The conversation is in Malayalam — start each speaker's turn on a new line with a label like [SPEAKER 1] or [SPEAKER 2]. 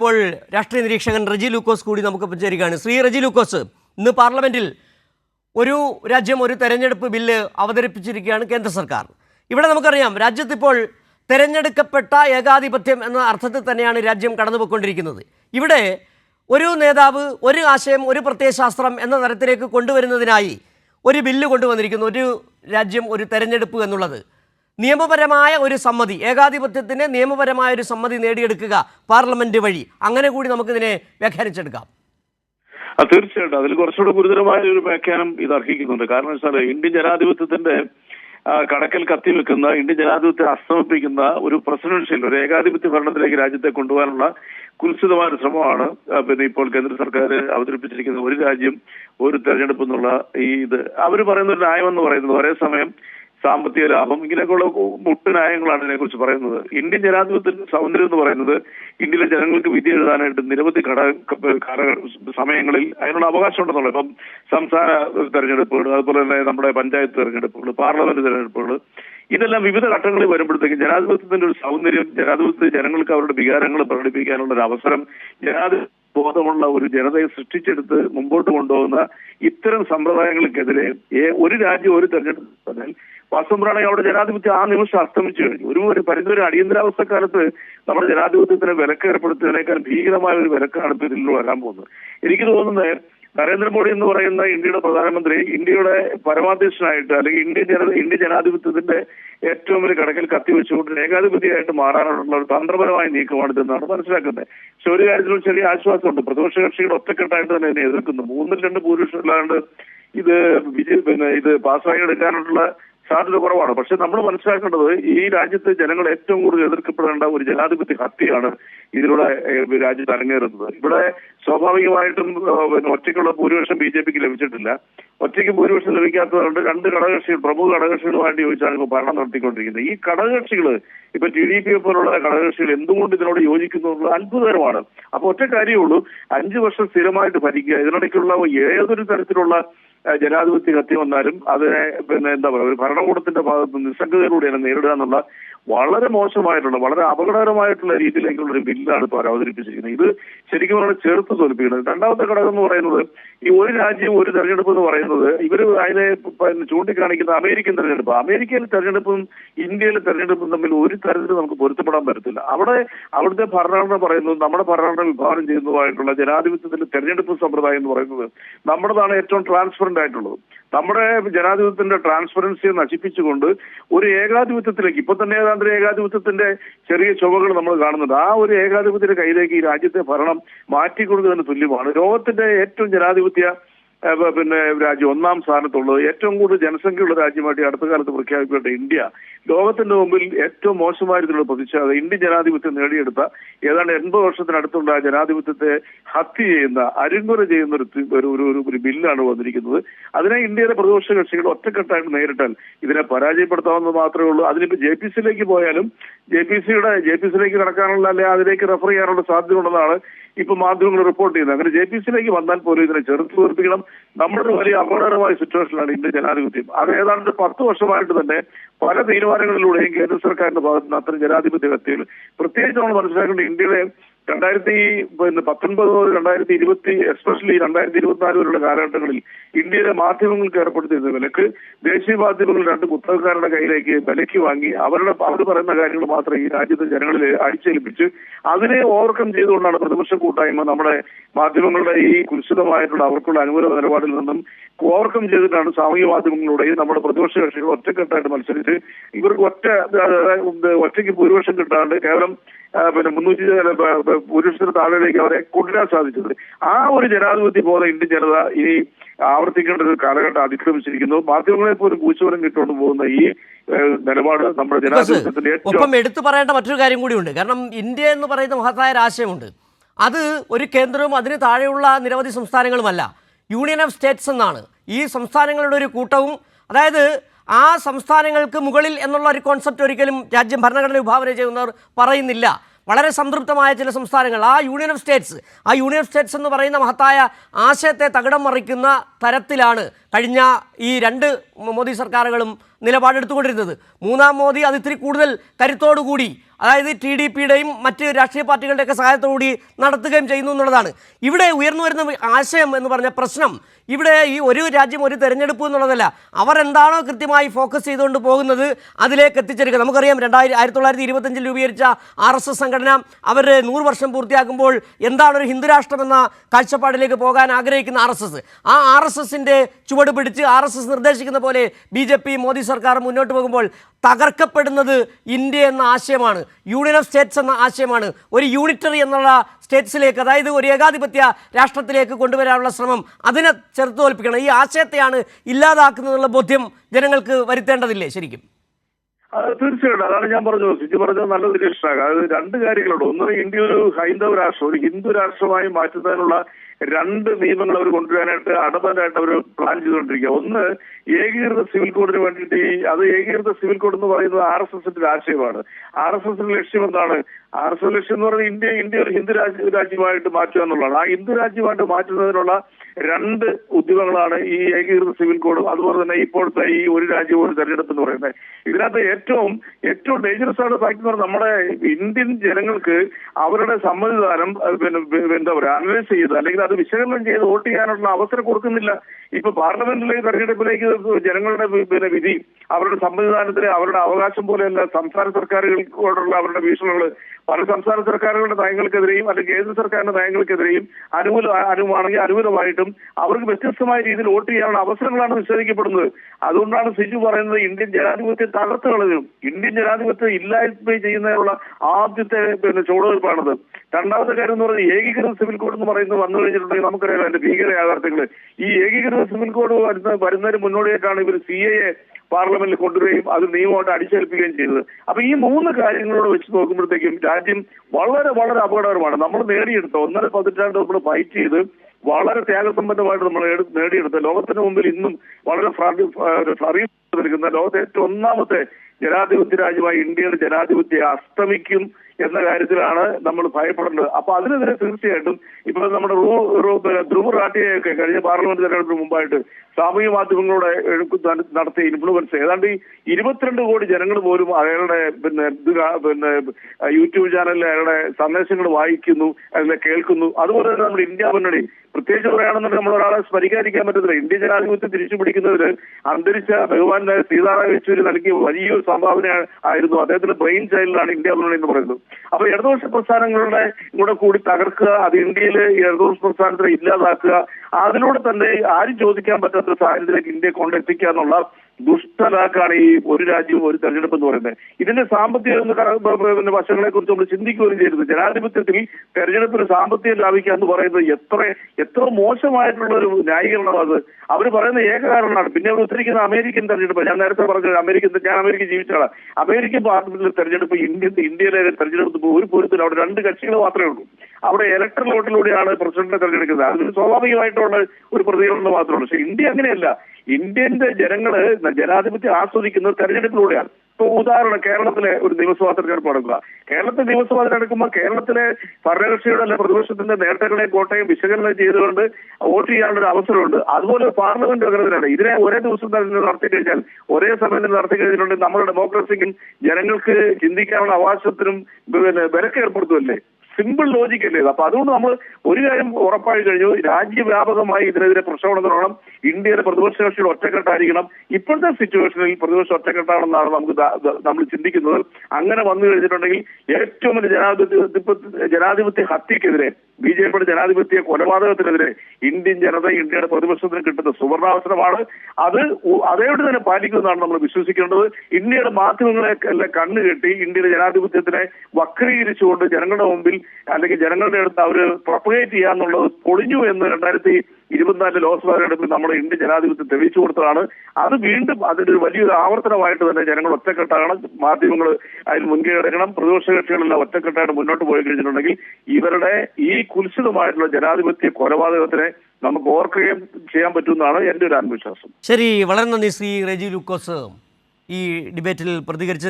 [SPEAKER 1] ഇപ്പോൾ രാഷ്ട്രീയ നിരീക്ഷകൻ റജി ലൂക്കോസ് കൂടി നമുക്ക് ചേരുകയാണ് ശ്രീ റജി ലൂക്കോസ് ഇന്ന് പാർലമെന്റിൽ ഒരു രാജ്യം ഒരു തെരഞ്ഞെടുപ്പ് ബില്ല് അവതരിപ്പിച്ചിരിക്കുകയാണ് കേന്ദ്ര സർക്കാർ. ഇവിടെ നമുക്കറിയാം രാജ്യത്തിപ്പോൾ തെരഞ്ഞെടുക്കപ്പെട്ട ഏകാധിപത്യം എന്ന അർത്ഥത്തിൽ തന്നെയാണ് രാജ്യം കടന്നുപോയിക്കൊണ്ടിരിക്കുന്നത്. ഇവിടെ ഒരു നേതാവ് ഒരു ആശയം ഒരു പ്രത്യയശാസ്ത്രം എന്ന തരത്തിലേക്ക് കൊണ്ടുവരുന്നതിനായി ഒരു ബില്ല് കൊണ്ടുവന്നിരിക്കുന്നു ഒരു രാജ്യം ഒരു തെരഞ്ഞെടുപ്പ് എന്നുള്ളത്. നിയമപരമായ ഒരു സമ്മതി ഏകാധിപത്യത്തിന് നിയമപരമായ ഒരു സമ്മതി നേടിയെടുക്കുക പാർലമെന്റ് വഴി. അങ്ങനെ കൂടി നമുക്കിതിനെ വ്യാഖ്യാനിച്ചെടുക്കാം.
[SPEAKER 2] തീർച്ചയായിട്ടും. അതിൽ കുറച്ചുകൂടെ ഗുരുതരമായ ഒരു വ്യാഖ്യാനം ഇത് അർഹിക്കുന്നുണ്ട്. കാരണം വെച്ചാൽ ഇന്ത്യൻ ജനാധിപത്യത്തിന്റെ കടക്കൽ കത്തിവെക്കുന്ന ഇന്ത്യൻ ജനാധിപത്യത്തെ അസ്തമിപ്പിക്കുന്ന ഒരു പ്രസിഡൻഷ്യൽ ഒരു ഏകാധിപത്യ ഭരണത്തിലേക്ക് രാജ്യത്തെ കൊണ്ടുപോകാനുള്ള കുൽസിതമായ ശ്രമമാണ് പിന്നെ ഇപ്പോൾ കേന്ദ്ര സർക്കാർ അവതരിപ്പിച്ചിരിക്കുന്ന ഒരു രാജ്യം ഒരു തെരഞ്ഞെടുപ്പ് എന്നുള്ള ഈ ഇത്. അവർ പറയുന്ന ഒരു ന്യായമെന്ന് പറയുന്നത് ഒരേ സമയം സാമ്പത്തിക ലാഭം ഇങ്ങനെയൊക്കെയുള്ള മുട്ട് ന്യായങ്ങളാണ് ഇതിനെക്കുറിച്ച് പറയുന്നത്. ഇന്ത്യൻ ജനാധിപത്യത്തിന്റെ സൗന്ദര്യം എന്ന് പറയുന്നത് ഇന്ത്യയിലെ ജനങ്ങൾക്ക് വിധി എഴുതാനായിട്ട് നിരവധി ഘട സമയങ്ങളിൽ അതിനുള്ള അവകാശം ഉണ്ടെന്നുള്ളത് ഇപ്പം സംസ്ഥാന തെരഞ്ഞെടുപ്പുകൾ അതുപോലെ തന്നെ നമ്മുടെ പഞ്ചായത്ത് തെരഞ്ഞെടുപ്പുകൾ പാർലമെന്റ് തെരഞ്ഞെടുപ്പുകൾ ഇതെല്ലാം വിവിധ ഘട്ടങ്ങളിൽ വരുമ്പോഴത്തേക്കും ജനാധിപത്യത്തിന്റെ ഒരു സൗന്ദര്യം ജനാധിപത്യത്തിൽ ജനങ്ങൾക്ക് അവരുടെ വികാരങ്ങൾ പ്രകടിപ്പിക്കാനുള്ള ഒരു അവസരം ജനാധിപത്യ ബോധമുള്ള ഒരു ജനതയെ സൃഷ്ടിച്ചെടുത്ത് മുമ്പോട്ട് കൊണ്ടുപോകുന്ന ഇത്തരം സമ്പ്രദായങ്ങൾക്കെതിരെ ഒരു രാജ്യം ഒരു തെരഞ്ഞെടുപ്പ് വാസ്തവമാണെങ്കിൽ അവിടെ ജനാധിപത്യം ആ നിമിഷം അസ്തമിച്ചു കഴിഞ്ഞു. ഒരു ഒരു പരിധിവരെ അടിയന്തരാവസ്ഥ കാലത്ത് നമ്മുടെ ജനാധിപത്യത്തിന് വിലക്ക് ഏർപ്പെടുത്തിയതിനേക്കാൾ ഭീകരമായ ഒരു വിലക്കാണ് ഇപ്പൊ ഇതിലൂടെ വരാൻ പോകുന്നത്. എനിക്ക് തോന്നുന്നത് നരേന്ദ്രമോദി എന്ന് പറയുന്ന ഇന്ത്യയുടെ പ്രധാനമന്ത്രി ഇന്ത്യയുടെ പരമാധ്യക്ഷനായിട്ട് അല്ലെങ്കിൽ ഇന്ത്യ ജന ഇന്ത്യ ജനാധിപത്യത്തിന്റെ ഏറ്റവും വലിയ കടക്കിൽ കത്തിവെച്ചുകൊണ്ട് ഏകാധിപതിയായിട്ട് മാറാനുള്ള ഒരു തന്ത്രപരമായ നീക്കമാണ് ഇതെന്നാണ് മനസ്സിലാക്കുന്നത്. പക്ഷെ ഒരു കാര്യത്തിൽ ചെറിയ ആശ്വാസമുണ്ട്. പ്രതിപക്ഷ കക്ഷികൾ ഒറ്റക്കെട്ടായിട്ട് തന്നെ എതിർക്കുന്നു. മൂന്നിൽ രണ്ട് ഭൂരിപക്ഷം ഇല്ലാണ്ട് ഇത് വിജയ പിന്നെ ഇത് പാസ്സായി എടുക്കാനുള്ള സാധ്യത കുറവാണ്. പക്ഷെ നമ്മൾ മനസ്സിലാക്കേണ്ടത് ഈ രാജ്യത്തെ ജനങ്ങൾ ഏറ്റവും കൂടുതൽ എതിർക്കപ്പെടേണ്ട ഒരു ജനാധിപത്യ ഹത്യയാണ് ഇതിലൂടെ രാജ്യത്ത് അരങ്ങേറുന്നത്. ഇവിടെ സ്വാഭാവികമായിട്ടും ഒറ്റയ്ക്കുള്ള ഭൂരിപക്ഷം ബി ജെ പിക്ക് ലഭിച്ചിട്ടില്ല. ഒറ്റയ്ക്ക് ഭൂരിപക്ഷം ലഭിക്കാത്തതുകൊണ്ട് രണ്ട് ഘടകകക്ഷികൾ പ്രമുഖ ഘടകകക്ഷികളുമായിട്ട് ചോദിച്ചാണ് ഇപ്പോൾ ഭരണം നടത്തിക്കൊണ്ടിരിക്കുന്നത്. ഈ ഘടകകക്ഷികൾ ഇപ്പൊ ടി ഡി പി പോലുള്ള ഘടകകക്ഷികൾ എന്തുകൊണ്ട് ഇതിനോട് യോജിക്കുന്നു എന്നുള്ളത് അത്ഭുതകരമാണ്. അപ്പൊ ഒറ്റ കാര്യമുള്ളൂ അഞ്ചു വർഷം സ്ഥിരമായിട്ട് ഭരിക്കുക ഇതിനിടയ്ക്കുള്ള ഏതൊരു തരത്തിലുള്ള ജനാധിപത്യ കത്തി വന്നാലും അതിനെ പിന്നെ എന്താ പറയുക ഒരു ഭരണകൂടത്തിന്റെ ഭാഗത്ത് നിന്ന് നിസ്സംഗതയോടെയാണ് നേരിടുക എന്നുള്ള വളരെ മോശമായിട്ടുള്ള വളരെ അപകടകരമായിട്ടുള്ള രീതിയിലേക്കുള്ള ഒരു ബില്ലാണ് ഇപ്പോൾ അവതരിപ്പിച്ചിരിക്കുന്നത്. ഇത് ശരിക്കും പറഞ്ഞാൽ ചേർത്ത് തോൽപ്പിക്കുന്നത്. രണ്ടാമത്തെ ഘടകം എന്ന് പറയുന്നത് ഈ ഒരു രാജ്യം ഒരു തെരഞ്ഞെടുപ്പ് എന്ന് പറയുന്നത് ഇവർ അതിനെ ചൂണ്ടിക്കാണിക്കുന്ന അമേരിക്കൻ തെരഞ്ഞെടുപ്പ്. അമേരിക്കയിലെ തെരഞ്ഞെടുപ്പും ഇന്ത്യയിലെ തെരഞ്ഞെടുപ്പും തമ്മിൽ ഒരു തരത്തിൽ നമുക്ക് പൊരുത്തപ്പെടാൻ പറ്റത്തില്ല. അവിടെ അവിടുത്തെ ഭരണഘടന പറയുന്നത് നമ്മുടെ ഭരണഘടന വിഭാവനം ചെയ്യുന്നതുമായിട്ടുള്ള ജനാധിപത്യത്തിന്റെ തെരഞ്ഞെടുപ്പ് സമ്പ്രദായം എന്ന് പറയുന്നത് നമ്മുടേതാണ് ഏറ്റവും ട്രാൻസ്പെറന്റ് ആയിട്ടുള്ളത് നമ്മുടെ ജനാധിപത്യത്തിന്റെ ട്രാൻസ്പെറൻസിയെ നശിപ്പിച്ചുകൊണ്ട് ഒരു ഏകാധിപത്യത്തിലേക്ക് ഇപ്പൊ തന്നെ ഏതാണ്ട് ഏകാധിപത്യത്തിന്റെ ചെറിയ ചുവകൾ നമ്മൾ കാണുന്നുണ്ട്. ആ ഒരു ഏകാധിപത്യത്തിന്റെ കയ്യിലേക്ക് ഈ രാജ്യത്തെ ഭരണം മാറ്റിക്കൊടുക്കുന്നതിന് തുല്യമാണ്. ലോകത്തിന്റെ ഏറ്റവും ജനാധിപത്യ പിന്നെ രാജ്യം ഒന്നാം സ്ഥാനത്തുള്ളത്. ഏറ്റവും കൂടുതൽ ജനസംഖ്യയുള്ള രാജ്യമായിട്ട് അടുത്ത കാലത്ത് പ്രഖ്യാപിക്കപ്പെട്ട ഇന്ത്യ. ലോകത്തിന്റെ മുമ്പിൽ ഏറ്റവും മോശമായ രീതിയിലുള്ള ഇന്ത്യൻ ജനാധിപത്യം നേടിയെടുത്ത ഏതാണ്ട് എൺപത് വർഷത്തിനടുത്തുള്ള ജനാധിപത്യത്തെ ഹത്യ ചെയ്യുന്ന അരിങ്കുര ചെയ്യുന്ന ഒരു ഒരു ഒരു- ബില്ലാണ് വന്നിരിക്കുന്നത്. അതിനെ ഇന്ത്യയിലെ പ്രതിപക്ഷ കക്ഷികൾ ഒറ്റക്കെട്ടായിട്ട് നേരിട്ടാൽ ഇതിനെ പരാജയപ്പെടുത്താമെന്ന് മാത്രമേ ഉള്ളൂ. അതിനിപ്പോ ജെ പി സിയിലേക്ക് പോയാലും ജെ പി സിയുടെ ജെ പി സിയിലേക്ക് കടക്കാനുള്ള അല്ലെ അതിലേക്ക് റെഫർ ചെയ്യാനുള്ള സാധ്യത ഉണ്ടെന്നാണ് ഇപ്പൊ മാധ്യമങ്ങൾ റിപ്പോർട്ട് ചെയ്യുന്നത്. അങ്ങനെ ജെ പി സിയിലേക്ക് വന്നാൽ പോലും ഇതിനെ ചെറുത്ത് തോൽപ്പിക്കണം നമ്മുടെ ഒരു വലിയ അപകടകരമായ സിറ്റുവേഷനിലാണ് ഇന്ത്യ ജനാധിപത്യം. അത് ഏതാണ്ട് പത്ത് വർഷമായിട്ട് തന്നെ പല തീരുമാനങ്ങളിലൂടെയും കേന്ദ്ര സർക്കാരിന്റെ ഭാഗത്ത് നിന്ന് അത്തരം ജനാധിപത്യ വ്യക്തികൾ പ്രത്യേകിച്ച് നമ്മൾ മനസ്സിലാക്കേണ്ട ഇന്ത്യയിലെ രണ്ടായിരത്തി പിന്നെ പത്തൊൻപത് മുതൽ രണ്ടായിരത്തി ഇരുപത്തി എസ്പെഷ്യലി രണ്ടായിരത്തി ഇരുപത്തിനാല് വരെയുള്ള കാലഘട്ടങ്ങളിൽ ഇന്ത്യയിലെ മാധ്യമങ്ങൾക്ക് ഏർപ്പെടുത്തിയിരുന്ന വിലക്ക് ദേശീയ മാധ്യമങ്ങൾ രണ്ട് കുത്തകക്കാരുടെ കയ്യിലേക്ക് വിലക്ക് വാങ്ങി അവരുടെ അവർ പറയുന്ന കാര്യങ്ങൾ മാത്രം ഈ രാജ്യത്തെ ജനങ്ങളിൽ അടിച്ചേൽപ്പിച്ച് അതിനെ ഓവർകം ചെയ്തുകൊണ്ടാണ് പ്രതിപക്ഷ കൂട്ടായ്മ നമ്മുടെ മാധ്യമങ്ങളുടെ ഈ കുരിശിതമായിട്ടുള്ള അവർക്കുള്ള അനുകൂല നിലപാടിൽ നിന്നും ഓവർകം ചെയ്തിട്ടാണ് സാമൂഹ്യ മാധ്യമങ്ങളുടെയും നമ്മുടെ പ്രതിപക്ഷ കക്ഷികൾ ഒറ്റക്കെട്ടായിട്ട് മത്സരിച്ച് ഇവർക്ക് ഒറ്റ ഒറ്റയ്ക്ക് ഭൂരിപക്ഷം കിട്ടാണ്ട് കേവലം പിന്നെ മുന്നൂറ്റി പുരുഷത്തിന് താഴേക്ക് അവരെ കൊണ്ടുവരാൻ സാധിച്ചത്. ആ ഒരു ജനാധിപത്യ ബോധം ഇന്ത്യൻ ജനത ഇനി ആവർത്തിക്കേണ്ട ഒരു കാലഘട്ടം അതിക്രമിച്ചിരിക്കുന്നു. മാധ്യമങ്ങളെ പോലും കൂച്ചുവരം കിട്ടുകൊണ്ട് പോകുന്ന ഈ നിലപാട് നമ്മുടെ ജനാധിപത്യത്തിന്റെ
[SPEAKER 1] ഒപ്പം എടുത്തു പറയേണ്ട മറ്റൊരു കാര്യം കൂടിയുണ്ട്. കാരണം ഇന്ത്യ എന്ന് പറയുന്ന മഹത്തായ ആശയമുണ്ട്. അത് ഒരു കേന്ദ്രവും അതിന് താഴെയുള്ള നിരവധി സംസ്ഥാനങ്ങളുമല്ല. യൂണിയൻ ഓഫ് സ്റ്റേറ്റ്സ് എന്നാണ്. ഈ സംസ്ഥാനങ്ങളുടെ ഒരു കൂട്ടവും അതായത് ആ സംസ്ഥാനങ്ങൾക്ക് മുകളിൽ എന്നുള്ള ഒരു കോൺസെപ്റ്റ് ഒരിക്കലും രാജ്യം ഭരണഘടന വിഭാവന ചെയ്യുന്നവർ പറയുന്നില്ല. വളരെ സംതൃപ്തമായ ചില സംസ്ഥാനങ്ങൾ. ആ യൂണിയൻ ഓഫ് സ്റ്റേറ്റ്സ് ആ യൂണിയൻ ഓഫ് സ്റ്റേറ്റ്സ് എന്ന് പറയുന്ന മഹത്തായ ആശയത്തെ തകിടം മറിക്കുന്ന തരത്തിലാണ് കഴിഞ്ഞ ഈ രണ്ട് മോദി സർക്കാരുകളും നിലപാടെടുത്തുകൊണ്ടിരുന്നത്. മൂന്നാം മോദി അത് ഇത്തിരി കൂടുതൽ കരുത്തോടുകൂടി അതായത് ടി ഡി പിയുടെയും മറ്റ് രാഷ്ട്രീയ പാർട്ടികളുടെയൊക്കെ സഹായത്തോടുകൂടി നടത്തുകയും ചെയ്യുന്നു എന്നുള്ളതാണ്. ഇവിടെ ഉയർന്നു വരുന്ന ആശയം എന്ന് പറഞ്ഞ പ്രശ്നം ഇവിടെ ഈ ഒരു രാജ്യം ഒരു തെരഞ്ഞെടുപ്പ് എന്നുള്ളതല്ല. അവർ എന്താണോ കൃത്യമായി ഫോക്കസ് ചെയ്തുകൊണ്ട് പോകുന്നത് അതിലേക്ക് എത്തിച്ചേരുക. നമുക്കറിയാം രണ്ടായിരം ആയിരത്തി തൊള്ളായിരത്തി ഇരുപത്തഞ്ചിൽ രൂപീകരിച്ച ആർ എസ് എസ് സംഘടന അവർ നൂറ് വർഷം പൂർത്തിയാക്കുമ്പോൾ എന്താണ് ഒരു ഹിന്ദു രാഷ്ട്രം എന്ന കാഴ്ചപ്പാടിലേക്ക് പോകാൻ ആഗ്രഹിക്കുന്ന ആർ എസ് എസ്. ആ ആർ എസ് എസിന്റെ ചുവട് പിടിച്ച് ആർ എസ് എസ് നിർദ്ദേശിക്കുന്ന പോലെ ബി ജെ പി മോദി സർക്കാർ മുന്നോട്ട് പോകുമ്പോൾ തകർക്കപ്പെടുന്നത് ഇന്ത്യ എന്ന ആശയമാണ് യൂണിയൻ ഓഫ് സ്റ്റേറ്റ്സ് എന്ന ആശയമാണ്. ഒരു യൂണിറ്ററി എന്നുള്ള സ്റ്റേറ്റ്സിലേക്ക് അതായത് ഒരു ഏകാധിപത്യ രാഷ്ട്രത്തിലേക്ക് കൊണ്ടുവരാനുള്ള ശ്രമം അതിനെ ചെറുത്തു തോൽപ്പിക്കണം. ഈ ആശയത്തെയാണ് ഇല്ലാതാക്കുന്നതിനുള്ള ബോധ്യം ജനങ്ങൾക്ക് വരുത്തേണ്ടതില്ലേ ശരിക്കും?
[SPEAKER 2] തീർച്ചയായിട്ടും. അതാണ് ഞാൻ പറഞ്ഞത്. സിജി പറഞ്ഞത് നല്ല നിരീക്ഷണമാണ് അതായത് രണ്ട് കാര്യങ്ങളുണ്ട്. ഒന്ന് ഇന്ത്യ ഒരു ഹൈന്ദവ രാഷ്ട്രം ഒരു ഹിന്ദു രാഷ്ട്രമായി മാറ്റുന്നതിനുള്ള രണ്ട് നിയമങ്ങൾ അവർ കൊണ്ടുവരാനായിട്ട് അടബലായിട്ട് അവർ പ്ലാൻ ചെയ്തുകൊണ്ടിരിക്കുക ഒന്ന് ഏകീകൃത സിവിൽ കോഡിന് വേണ്ടിയിട്ട് ഈ അത് ഏകീകൃത സിവിൽ കോഡ് എന്ന് പറയുന്നത് ആർ എസ് എസിന്റെ ആശയമാണ് ആർ എസ് എസിന്റെ ലക്ഷ്യം എന്താണ്? ആർ എസ് എസ് ലക്ഷ്യം എന്ന് പറയുന്നത് ഇന്ത്യ ഇന്ത്യ ഒരു ഹിന്ദു രാജ്യ രാജ്യമായിട്ട് മാറ്റുക എന്നുള്ളതാണ്. ആ ഹിന്ദു രാജ്യമായിട്ട് മാറ്റുന്നതിനുള്ള രണ്ട് ഉദ്യമങ്ങളാണ് ഈ ഏകീകൃത സിവിൽ കോഡും അതുപോലെ തന്നെ ഇപ്പോഴത്തെ ഈ ഒരു രാജ്യം ഒരു തെരഞ്ഞെടുപ്പ് എന്ന് പറയുന്നത്. ഇതിനകത്ത് ഏറ്റവും ഏറ്റവും ഡേഞ്ചറസ് ആണ് ഫാക്ട് എന്ന് പറഞ്ഞാൽ നമ്മുടെ ഇന്ത്യൻ ജനങ്ങൾക്ക് അവരുടെ സമ്മതിദാനം പിന്നെ എന്താ പറയുക അനലൈസ് ചെയ്ത് അല്ലെങ്കിൽ അത് വിശകലനം ചെയ്ത് വോട്ട് ചെയ്യാനുള്ള അവസരം കൊടുക്കുന്നില്ല. ഇപ്പൊ പാർലമെന്റിലെ തെരഞ്ഞെടുപ്പിലേക്ക് ജനങ്ങളുടെ പിന്നെ വിധി അവരുടെ സമ്മതിദാനത്തിന് അവരുടെ അവകാശം പോലെയല്ല സംസ്ഥാന സർക്കാരുകളോടുള്ള അവരുടെ ഭീഷണികൾ പല സംസ്ഥാന സർക്കാരുകളുടെ നയങ്ങൾക്കെതിരെയും അല്ലെങ്കിൽ കേന്ദ്ര സർക്കാരിന്റെ നയങ്ങൾക്കെതിരെയും അനുകൂല അനുമാണെങ്കിൽ അനുകൂലമായിട്ടും അവർക്ക് വ്യത്യസ്തമായ രീതിയിൽ വോട്ട് ചെയ്യാനുള്ള അവസരങ്ങളാണ് നിഷേധിക്കപ്പെടുന്നത്. അതുകൊണ്ടാണ് സിജു പറയുന്നത് ഇന്ത്യൻ ജനാധിപത്യം തകർത്ത് കളഞ്ഞു ഇന്ത്യൻ ജനാധിപത്യം ഇല്ലായ്മ ചെയ്യുന്നതിനുള്ള ആദ്യത്തെ പിന്നെ ചുവടുവെപ്പാണത് രണ്ടാമത്തെ കാര്യം എന്ന് പറഞ്ഞാൽ ഏകീകൃത സിവിൽ കോഡ് എന്ന് പറയുന്നത് വന്നു കഴിഞ്ഞിട്ടുണ്ടെങ്കിൽ നമുക്കറിയാം അതിന്റെ ഭീകര യാഥാർത്ഥ്യങ്ങൾ ഈ ഏകീകൃത സിവിൽ കോഡ് വരുന്ന വരുന്നതിന് മുന്നോടിയായിട്ടാണ് ഇവർ സി എ പാർലമെന്റിൽ കൊണ്ടുവരികയും അത് നിയമമായിട്ട് അടിച്ചേൽപ്പിക്കുകയും ചെയ്തത്. അപ്പൊ ഈ മൂന്ന് കാര്യങ്ങളോട് വെച്ച് നോക്കുമ്പോഴത്തേക്കും രാജ്യം വളരെ വളരെ അപകടകരമാണ്. നമ്മൾ നേടിയെടുത്ത ഒന്നര പതിറ്റാണ്ട് നമ്മൾ ഫൈറ്റ് ചെയ്ത് വളരെ ത്യാഗസമ്പന്നമായിട്ട് നമ്മൾ നേടിയെടുത്ത. ലോകത്തിന് മുമ്പിൽ ഇന്നും വളരെ ഫ്രീ നിൽക്കുന്ന ലോകത്തെ ഏറ്റവും ഒന്നാമത്തെ ജനാധിപത്യ രാജ്യമായി ഇന്ത്യയുടെ ജനാധിപത്യം അസ്തമിക്കും എന്ന കാര്യത്തിലാണ് നമ്മൾ ഭയപ്പെടേണ്ടത്. അപ്പൊ അതിനെതിരെ തീർച്ചയായിട്ടും ഇപ്പൊ നമ്മുടെ ധ്രുവ റാട്ടിയൊക്കെ കഴിഞ്ഞ പാർലമെന്റ് തെരഞ്ഞെടുപ്പിന് മുമ്പായിട്ട് സാമൂഹ്യ മാധ്യമങ്ങളുടെ നടത്തിയ ഇൻഫ്ലുവൻസ് ഏതാണ്ട് ഈ ഇരുപത്തിരണ്ട് കോടി ജനങ്ങൾ പോലും അയാളുടെ പിന്നെ പിന്നെ യൂട്യൂബ് ചാനലിൽ അയാളുടെ സന്ദേശങ്ങൾ വായിക്കുന്നു അതിനെ കേൾക്കുന്നു. അതുപോലെ തന്നെ നമ്മുടെ ഇന്ത്യ മുന്നണി. പ്രത്യേകിച്ച് പറയുകയാണെന്നുണ്ടെങ്കിൽ നമ്മൾ ഒരാളെ സ്മരിക്കാതിരിക്കാൻ പറ്റത്തില്ല. ഇന്ത്യ ജനാധിപത്യം തിരിച്ചു പിടിക്കുന്നതിന് അന്തരിച്ച ഭഗവാൻ സീതാറാം യെച്ചൂരി നൽകിയ വലിയൊരു സംഭാവന ആയിരുന്നു അദ്ദേഹത്തിന്റെ ബ്രെയിൻ ചൈൽഡാണ് ഇന്ത്യ മുന്നണി എന്ന് പറയുന്നത്. അപ്പൊ ഇടതുപക്ഷ പ്രസ്ഥാനങ്ങളുടെ കൂടെ കൂടി തകർക്കുക അത് ഇന്ത്യയിൽ ഇടതുപക്ഷ പ്രസ്ഥാനത്തിനെ ഇല്ലാതാക്കുക അതിലൂടെ തന്നെ ആരും ചോദിക്കാൻ പറ്റാത്ത സാഹചര്യത്തിലേക്ക് ഇന്ത്യയെ കൊണ്ടെത്തിക്കുക എന്നുള്ള ദുഷ്ടലാക്കാണ് ഈ ഒരു രാജ്യവും ഒരു തെരഞ്ഞെടുപ്പ് എന്ന് പറയുന്നത്. ഇതിന്റെ സാമ്പത്തിക വശങ്ങളെ കുറിച്ച് നമ്മൾ ചിന്തിക്കുകയും ചെയ്തത് ജനാധിപത്യത്തിൽ തെരഞ്ഞെടുപ്പിന് സാമ്പത്തികം ലാഭിക്കുക എന്ന് പറയുന്നത് എത്ര എത്ര മോശമായിട്ടുള്ള ഒരു ന്യായീകരണമാണ് അത്. അവർ പറയുന്ന ഏക കാരണമാണ്. പിന്നെ അവർ ഉദ്ധരിക്കുന്ന അമേരിക്കൻ തെരഞ്ഞെടുപ്പ്. ഞാൻ നേരത്തെ പറഞ്ഞത് അമേരിക്കൻ ഞാൻ അമേരിക്ക ജീവിച്ചാണ് അമേരിക്കൻ പാർലമെന്റിലെ തെരഞ്ഞെടുപ്പ് ഇന്ത്യ ഇന്ത്യയിലെ തെരഞ്ഞെടുപ്പ് ഒരു പൊരുത്തിൽ അവിടെ രണ്ട് കക്ഷികൾ മാത്രമേ ഉള്ളൂ. അവിടെ ഇലക്ട്രൽ വോട്ടിലൂടെയാണ് പ്രസിഡന്റിനെ തെരഞ്ഞെടുക്കുന്നത്. അതിന് സ്വാഭാവികമായിട്ടുള്ള ഒരു പ്രതികരണം മാത്രമേ ഉള്ളൂ. പക്ഷെ ഇന്ത്യ അങ്ങനെയല്ല. ഇന്ത്യന്റെ ജനങ്ങൾ ജനാധിപത്യം ആസ്വദിക്കുന്നത് തെരഞ്ഞെടുപ്പിലൂടെയാണ്. ഇപ്പൊ ഉദാഹരണം കേരളത്തിലെ ഒരു നിയമസഭാ തെരഞ്ഞെടുപ്പ് നടക്കുക. കേരളത്തിൽ നിയമസഭാ തെരഞ്ഞെടുക്കുമ്പോൾ കേരളത്തിലെ ഭരണകക്ഷിയുടെ അല്ലെ പ്രതിപക്ഷത്തിന്റെ നേട്ടങ്ങളെ കോട്ടയം വിശകലനം ചെയ്തുകൊണ്ട് വോട്ട് ചെയ്യാനുള്ള ഒരു അവസരമുണ്ട്. അതുപോലെ പാർലമെന്റ് അങ്ങനെ ഇതിനെ ഒരേ ദിവസം തന്നെ നടത്തി കഴിഞ്ഞാൽ ഒരേ സമയം തന്നെ നടത്തി കഴിഞ്ഞിട്ടുണ്ടെങ്കിൽ നമ്മുടെ ഡെമോക്രസിക്കും ജനങ്ങൾക്ക് ചിന്തിക്കാനുള്ള അവകാശത്തിനും വിലക്ക് ഏർപ്പെടുത്തുമല്ലേ സിമ്പിൾ ലോജിക് അല്ലേ അപ്പൊ അതുകൊണ്ട് നമ്മൾ ഒരു കാര്യം ഉറപ്പായി കഴിഞ്ഞു. രാജ്യവ്യാപകമായി ഇതിനെതിരെ പ്രക്ഷോഭം തുടങ്ങണം. ഇന്ത്യയിലെ പ്രതിപക്ഷ കക്ഷികൾ ഒറ്റക്കെട്ടായിരിക്കണം. ഇപ്പോഴത്തെ സിറ്റുവേഷനിൽ പ്രതിപക്ഷം ഒറ്റക്കെട്ടാണെന്നാണ് നമുക്ക് നമ്മൾ ചിന്തിക്കുന്നത്. അങ്ങനെ വന്നു കഴിഞ്ഞിട്ടുണ്ടെങ്കിൽ ഏറ്റവും വലിയ ജനാധിപത്യ ജനാധിപത്യ ഹത്യക്കെതിരെ ബി ജെ പിയുടെ ജനാധിപത്യ കൊലപാതകത്തിനെതിരെ ഇന്ത്യൻ ജനത ഇന്ത്യയുടെ പ്രതിപക്ഷത്തിന് കിട്ടുന്ന സുവർണാവസരമാണ്. അത് അതേവിടെ തന്നെ പാലിക്കുന്നതാണ് നമ്മൾ വിശ്വസിക്കേണ്ടത്. ഇന്ത്യയുടെ മാധ്യമങ്ങളെ കണ്ണുകെട്ടി ഇന്ത്യയുടെ ജനാധിപത്യത്തിനെ വക്രീകരിച്ചുകൊണ്ട് ജനങ്ങളുടെ മുമ്പിൽ അല്ലെങ്കിൽ ജനങ്ങളുടെ അടുത്ത് അവർ പ്രൊപ്പഗേറ്റ് ചെയ്യാന്നുള്ളത് പൊളിഞ്ഞു എന്ന് രണ്ടായിരത്തി ഇരുപത്തിനാലിലെ ലോക്സഭാ തെരഞ്ഞെടുപ്പിൽ നമ്മുടെ ഇന്ത്യ ജനാധിപത്യം തെളിയിച്ചു കൊടുത്തതാണ്. അത് വീണ്ടും അതിന്റെ ഒരു വലിയൊരു ആവർത്തനമായിട്ട് തന്നെ ജനങ്ങൾ ഒറ്റക്കെട്ടാണ്. മാധ്യമങ്ങൾ അതിൽ മുൻകൈ എടുക്കണം. പ്രതിപക്ഷ കക്ഷികളെല്ലാം ഒറ്റക്കെട്ടായിട്ട് മുന്നോട്ട് പോയി കഴിഞ്ഞിട്ടുണ്ടെങ്കിൽ ഇവരുടെ ഈ കുൽസിതമായിട്ടുള്ള ജനാധിപത്യ കൊലപാതകത്തിനെ നമുക്ക് ഓർക്കുകയും ചെയ്യാൻ പറ്റുമെന്നാണ് എന്റെ ഒരു ആത്മവിശ്വാസം
[SPEAKER 1] ശരി വളരെ നന്ദി ശ്രീ റെജി ലൂക്കോസ് ഈ ഡിബേറ്റിൽ പ്രതികരിച്ചതിന്.